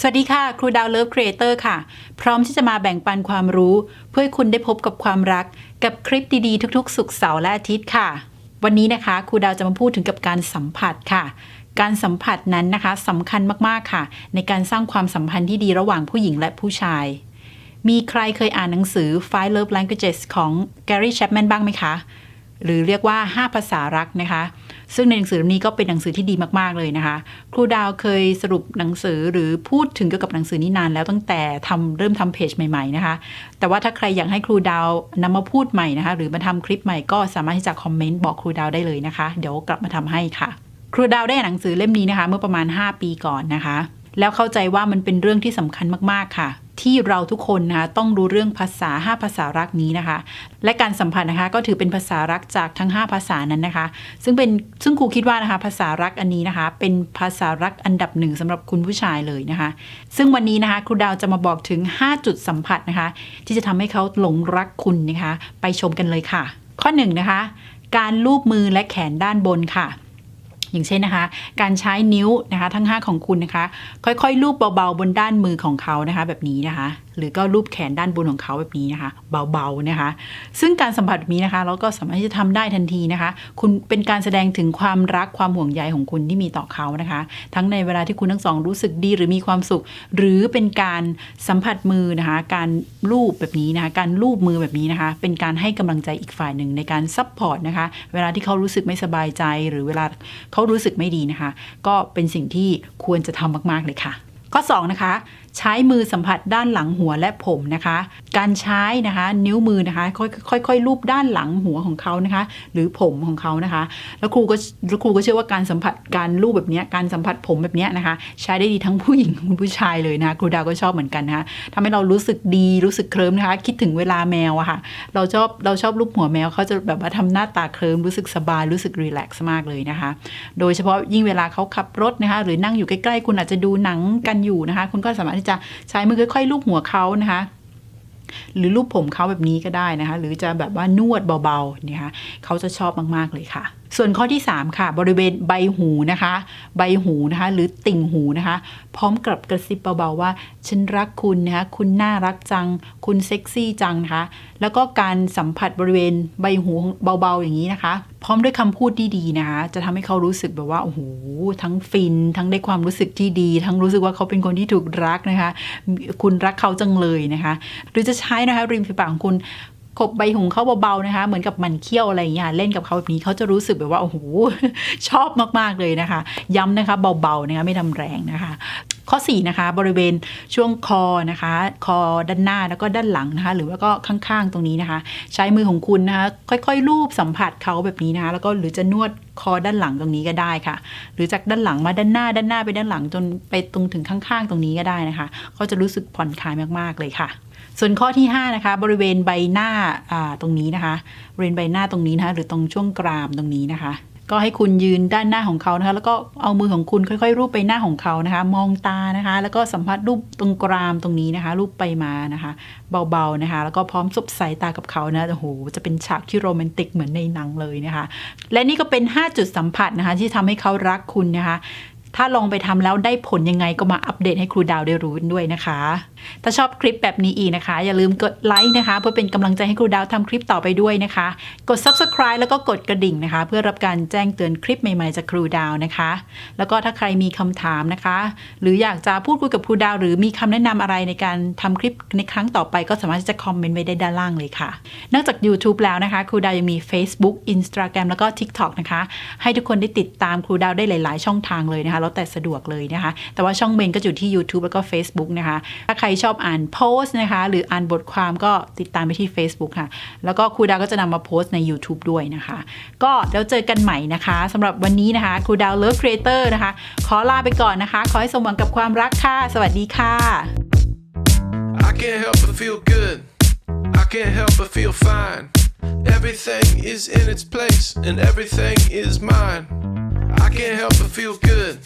สวัสดีค่ะ ครูดาวเลิฟครีเอเตอร์ค่ะ พร้อมที่จะมาแบ่งปันความรู้ เพื่อให้คุณได้พบกับความรัก กับคลิปดีๆ ทุกๆ สุกเสาร์และอาทิตย์ค่ะ วันนี้นะคะครูดาวจะมาพูดถึงกับการสัมผัสค่ะ การสัมผัสนั้นนะคะสำคัญมากๆค่ะ ในการสร้างความสัมพันธ์ที่ดีระหว่างผู้หญิงและผู้ชาย มีใครเคยอ่านหนังสือ Five Love Languages ของ Gary Chapman บ้างไหมคะ หรือเรียกว่า 5 ภาษารักนะคะ ซึ่งในหนังสือเล่มนี้ก็เป็นหนังสือที่ดีมากๆเลยนะคะ ครูดาวเคยสรุปหนังสือหรือพูดถึงเกี่ยวกับหนังสือนี้นานแล้วตั้งแต่ทำเริ่มทำเพจใหม่ๆนะคะ แต่ว่าถ้าใครอยากให้ครูดาวนำมาพูดใหม่นะคะ หรือมาทำคลิปใหม่ก็สามารถที่จะคอมเมนต์บอกครูดาวได้เลยนะคะ เดี๋ยวกลับมาทำให้ค่ะ ครูดาวได้หนังสือเล่มนี้นะคะ เมื่อประมาณ 5 ปีก่อนนะคะ แล้วเข้าใจว่ามันเป็นเรื่องที่สำคัญมากๆค่ะ ที่เราทุกคนนะคะต้องรู้เรื่องภาษา 5 ภาษารักนี้นะคะ และการสัมผัสนะคะก็ถือเป็นภาษารักจากทั้ง 5 ภาษานั้นนะคะ ซึ่งเป็นซึ่งครูคิดว่านะคะภาษารักอันนี้นะคะ เป็นภาษารักอันดับหนึ่งสำหรับคุณผู้ชายเลยนะคะ ซึ่งวันนี้นะคะครูดาวจะมาบอกถึง 5 จุดสัมผัสนะคะ ที่จะทำให้เขาหลงรักคุณนะคะ ไปชมกันเลยค่ะ ข้อ1นงนะคะการลูบมือและแขนด้านบนค่ะ อย่างเช่นนะคะ การใช้นิ้วนะคะทั้ง 5 ของคุณนะคะ ค่อยๆลูบเบาๆบนด้านมือของเขานะคะ แบบนี้นะคะ หรือก็ลูบแขนด้านบนของเขาแบบนี้นะคะ เบาๆนะคะ ซึ่งการสัมผัสนี้นะคะ เราก็สามารถที่จะทำได้ทันทีนะคะ คุณเป็นการแสดงถึงความรักความห่วงใยของคุณที่มีต่อเขานะคะ ทั้งในเวลาที่คุณทั้งสองรู้สึกดีหรือมีความสุข หรือเป็นการสัมผัสมือนะคะ การลูบแบบนี้นะคะ การลูบมือแบบนี้นะคะ เป็นการให้กำลังใจอีกฝ่ายหนึ่งในการซัพพอร์ตนะคะ เวลาที่เขารู้สึกไม่สบายใจ หรือเวลาเขารู้สึกไม่ดีนะคะ ก็เป็นสิ่งที่ควรจะทำมาก ๆเลยค่ะ ข้อ2นะคะ ใช้มือสัมผัสด้านหลังหัวและผมนะคะ การใช้นะคะนิ้วมือนะคะค่อยๆค่อยๆลูบด้านหลังหัวของเขานะคะ หรือผมของเขานะคะ แล้วครูก็แล้วครูก็เชื่อว่าการสัมผัสการลูบแบบนี้การสัมผัสผมแบบนี้นะคะ ใช้ได้ดีทั้งผู้หญิงและผู้ชายเลยนะครูดาวก็ชอบเหมือนกันนะคะทำให้เรารู้สึกดีรู้สึกเคลิ้มนะคะ คิดถึงเวลาแมวอะค่ะ เราชอบเราชอบลูบหัวแมวเขาจะแบบว่าทำหน้าตาเคลิ้มรู้สึกสบายรู้สึกรีแลกซ์มากเลยนะคะ โดยเฉพาะยิ่งเวลาเขาขับรถนะคะ หรือนั่งอยู่ใกล้ๆ คุณอาจจะดูหนังกันอยู่นะคะ คุณก็สามารถจะใช้มือค่อยๆลูบหัวเขานะคะหรือรูปผมเขาแบบนี้ก็ได้นะคะ หรือจะแบบว่านวดเบาๆเนี่ยคะเขาจะชอบมากๆเลยค่ะ ส่วนข้อที่ 3 ค่ะ บริเวณใบหูนะคะ ใบหูนะคะ หรือติ่งหูนะคะ พร้อมกับกระซิบเบาๆว่า ฉันรักคุณนะคะคุณน่ารักจัง คุณเซ็กซี่จังนะคะ แล้วก็การสัมผัสบริเวณใบหูเบาๆอย่างนี้นะคะ พร้อมด้วยคำพูดที่ดีนะคะ จะทำให้เขารู้สึกแบบว่าโอ้โหทั้งฟิน ทั้งได้ความรู้สึกที่ดี ทั้งรู้สึกว่าเขาเป็นคนที่ถูกรักนะคะ คุณรักเขาจังเลยนะคะ หรือจะใช้นะคะริมฝีปากของคุณ ขบใบหูเขาเบาๆนะคะ เหมือนกับมันเคี้ยวอะไรอย่างเงี้ยเล่นกับเขาแบบนี้เขาจะรู้สึกแบบว่าโอ้โหชอบมากๆเลยนะคะ ย้ำนะคะเบาๆนะคะไม่ทำแรงนะคะ ข้อ 4 นะคะ บริเวณช่วงคอนะคะ คอด้านหน้าแล้วก็ด้านหลังนะคะ หรือว่าก็ข้างๆตรงนี้นะคะ ใช้มือของคุณนะคะค่อยๆลูบสัมผัสเขาแบบนี้นะคะ แล้วก็หรือจะนวดคอด้านหลังตรงนี้ก็ได้ค่ะ หรือจากด้านหลังมาด้านหน้าด้านหน้าไปด้านหลังจนไปตรงถึงข้างๆ ตรงนี้ก็ได้นะคะเขาจะรู้สึกผ่อนคลายมากๆเลยค่ะส่วนข้อที่ 5 นะคะ บริเวณใบหน้าอ่าตรงนี้นะคะบริเวณใบหน้าตรงนี้นะคะ หรือตรงช่วงกรามตรงนี้นะคะ ก็ให้คุณยืนด้านหน้าของเขานะคะ แล้วก็เอามือของคุณค่อย ๆ รูปไปหน้าของเขานะคะ มองตานะคะ แล้วก็สัมผัสรูปตรงกรามตรงนี้นะคะ รูปไปมานะคะ เบาๆนะคะ แล้วก็พร้อมสบสายตากับเขานะโอ้โหจะเป็นฉากที่โรแมนติกเหมือนในหนังเลยนะคะ และนี่ก็เป็น 5 จุดสัมผัสนะคะ ที่ทำให้เขารักคุณนะคะ ถ้าลองไปทำแล้วได้ผลยังไงก็มาอัปเดตให้ครูดาวได้รู้ด้วยนะคะ ถ้าชอบคลิปแบบนี้อีกนะคะ อย่าลืมกดไลค์นะคะ เพื่อเป็นกำลังใจให้ครูดาวทำคลิปต่อไปด้วยนะคะ กด subscribe แล้วก็กดกระดิ่งนะคะ เพื่อรับการแจ้งเตือนคลิปใหม่ๆจากครูดาวนะคะ แล้วก็ถ้าใครมีคำถามนะคะ หรืออยากจะพูดคุยกับครูดาว หรือมีคำแนะนำอะไรในการทำคลิปในครั้งต่อไปก็สามารถที่จะคอมเมนต์ไว้ได้ด้านล่างเลยค่ะ นอกจาก YouTube แล้วนะคะ ครูดาวยังมี Facebook Instagram แล้วก็ TikTok นะคะ ให้ทุกคนได้ติดตามครูดาวได้หลาย ๆ ช่องทางเลยนะคะแล้วแต่สะดวกเลยนะคะ แต่ว่าช่องเมนก็อยู่ที่ YouTube แล้วก็ Facebook นะคะ ถ้าใครชอบอ่านโพสต์นะคะ หรืออ่านบทความก็ติดตามไปที่ Facebook ค่ะ แล้วก็ครูดาวก็จะนำมาโพสต์ใน YouTube ด้วยนะคะ ก็แล้วเจอกันใหม่นะคะสำหรับวันนี้นะคะครูดาว Love Creator นะคะ ขอลาไปก่อนนะคะ ขอให้สมหวังกับความรักค่ะ สวัสดีค่ะ I can't help but feel good. I can't help but feel fine. Everything is in its place and everything is mine. I can't help but feel good.